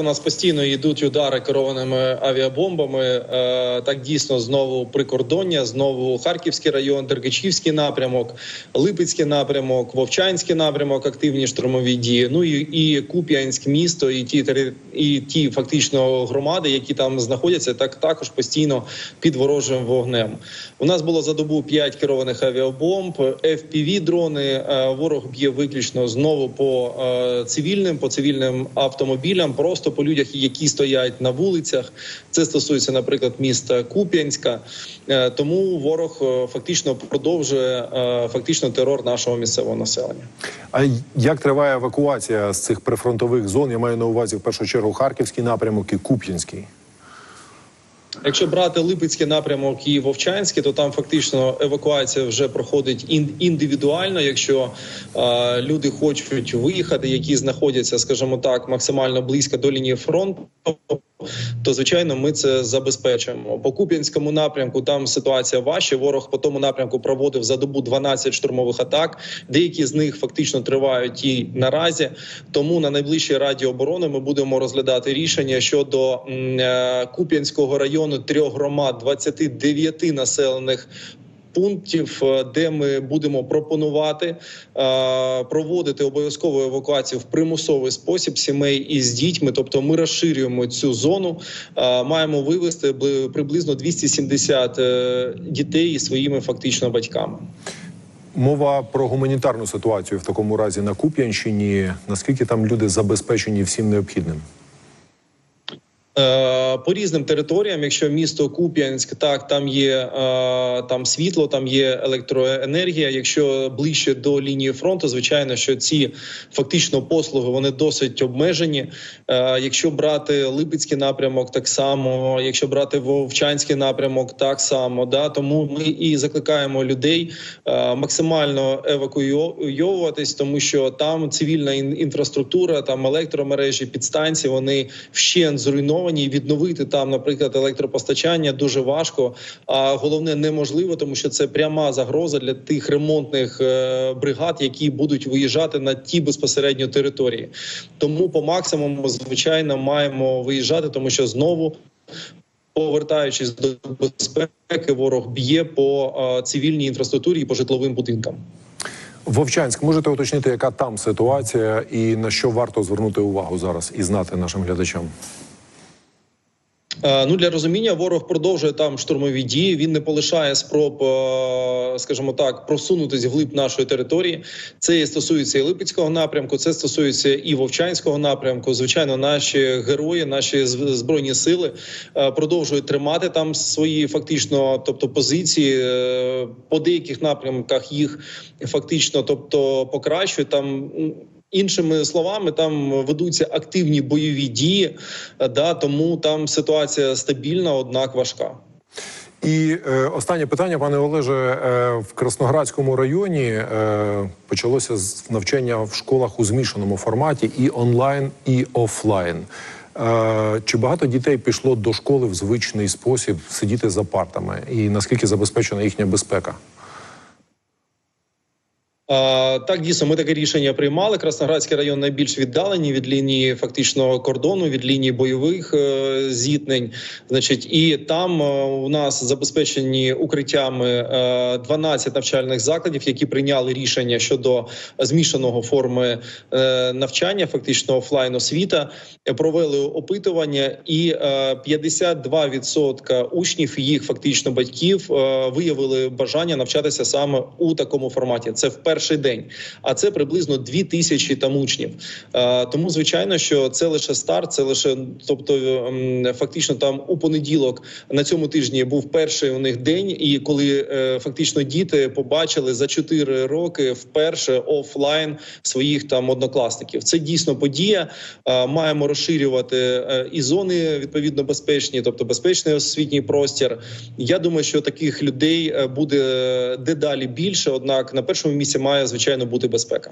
У нас постійно йдуть удари керованими авіабомбами. Е, Так дійсно знову прикордоння, знову Харківський район, Дергачівський напрямок, Липецький напрямок, Вовчанський напрямок, активні штурмові дії. Ну і, і Куп'янськ місто, і ті і ті фактично громади, які там знаходяться, так також постійно під ворожим вогнем. У нас було за добу 5 керованих авіабомб, fpv дрони. Е, Ворог б'є виключно знову по е, цивільним, по цивільним автомобілям, просто по людях, які стоять на вулицях. Це стосується, наприклад, міста Куп'янська. Е, Тому ворог е, фактично продовжує е, фактично терор нашого місцевого населення. А як триває евакуація з цих прифронтових зон? Я маю на увазі в першу чергу Харківський напрямок і Куп'янський. Якщо брати Липецький напрямок і Вовчанський, то там фактично евакуація вже проходить ін- індивідуально. Якщо е, люди хочуть виїхати, які знаходяться, скажімо так, максимально близько до лінії фронту. То звичайно, ми це забезпечимо. По Куп'янському напрямку там ситуація важча. Ворог по тому напрямку проводив за добу 12 штурмових атак. Деякі з них фактично тривають і наразі. Тому на найближчій раді оборони ми будемо розглядати рішення щодо е, Куп'янського району трьох громад, 29 населених. Пунктів, е, де ми будемо пропонувати е, проводити обов'язкову евакуацію в примусовий спосіб сімей із дітьми. Тобто, ми розширюємо цю зону. Е, маємо вивести бли- приблизно 270 е, дітей із своїми фактично батьками. Мова про гуманітарну ситуацію в такому разі на Куп'янщині. Наскільки там люди забезпечені всім необхідним? Е, По різним територіям, якщо місто Куп'янськ, так там є е, там світло, там є електроенергія. Якщо ближче до лінії фронту, звичайно, що ці фактично послуги вони досить обмежені. Е, Якщо брати Липецький напрямок, так само, якщо брати Вовчанський напрямок, так само. Да, тому ми і закликаємо людей максимально евакуйовуватись, тому що там цивільна інфраструктура, там електромережі, підстанції, вони вщент зруйновані. І Відновити там, наприклад, електропостачання дуже важко. А головне неможливо, тому що це пряма загроза для тих ремонтних е, бригад, які будуть виїжджати на ті безпосередньо території. Тому по максимуму, звичайно, маємо виїжджати, тому що знову. Повертаючись до безпеки, ворог б'є по е, цивільній інфраструктурі і по житловим будинкам. Вовчанськ, можете уточнити, яка там ситуація і на що варто звернути увагу зараз і знати нашим глядачам? Е, Ну для розуміння ворог продовжує там штурмові дії. Він не полишає спроб, е, скажімо так, просунутись вглиб нашої території. Це стосується і Липецького напрямку, це стосується і Вовчанського напрямку. Звичайно, наші герої, наші збройні сили е, продовжують тримати там свої фактично, тобто позиції по деяких напрямках їх фактично, тобто покращують там. Іншими словами, там ведуться активні бойові дії, да тому там ситуація стабільна, однак важка. І е, останнє питання, пане Олеже, е, в Красноградському районі е, почалося навчання в школах у змішаному форматі і онлайн, і офлайн. Е, чи багато дітей пішло до школи в звичний спосіб сидіти за партами? І наскільки забезпечена їхня безпека? Так, дійсно, ми таке рішення приймали. Красноградський район найбільш віддалений від лінії фактично кордону, від лінії бойових е, зіткнень. Значить, і там е, у нас забезпечені укриттями е, 12 навчальних закладів, які прийняли рішення щодо змішаного форми е, навчання, фактично офлайн освіта. Е, Провели опитування, і е, 52% учнів їх фактично батьків е, виявили бажання навчатися саме у такому форматі. Це в перший день, а це приблизно 2 тисячі там учнів. Е, Тому звичайно, що це лише старт, це лише, тобто ем, фактично там у понеділок на цьому тижні був перший у них день, і коли е, фактично діти побачили за 4 роки вперше офлайн своїх там однокласників. Це дійсно подія. Е, Маємо розширювати і зони відповідно безпечні, тобто безпечний освітній простір. Я думаю, що таких людей буде дедалі більше однак на першому місці має звичайно бути безпека.